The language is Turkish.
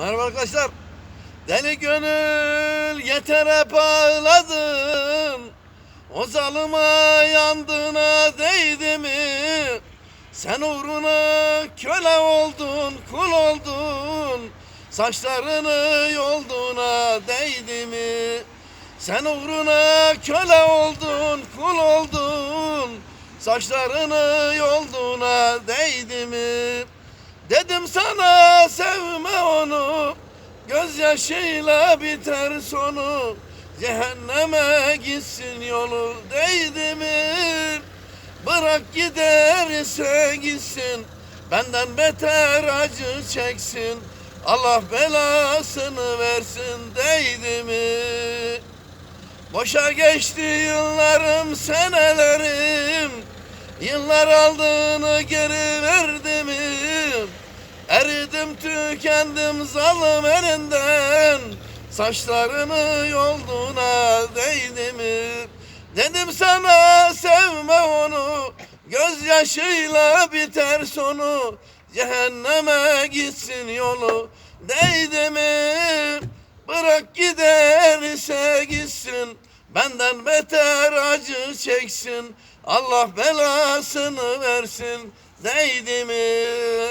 Merhaba arkadaşlar. Deli gönül yeter hep ağladın. O zalıma yandığına değdi mi? Sen uğruna köle oldun, kul oldun. Saçlarını yolduğuna değdi mi? Sen uğruna köle oldun, kul oldun. Saçlarını mi? Dedim sana sevme onu Gözyaşıyla biter sonu Cehenneme gitsin yolu değdi? Bırak giderse gitsin Benden beter acı çeksin Allah belasını versin değdi mi? Boşa geçti yıllarım senelerim Yıllar aldığını geri mi? Eridim tükendim zalim elinden. Saçlarını yolduğuna değdi? Dedim sana sevme onu. Gözyaşıyla biter sonu. Cehenneme gitsin yolu. Değdi? Bırak giderse gitsin. Benden beter acı çeksin. Allah belasını versin. Değdi mi?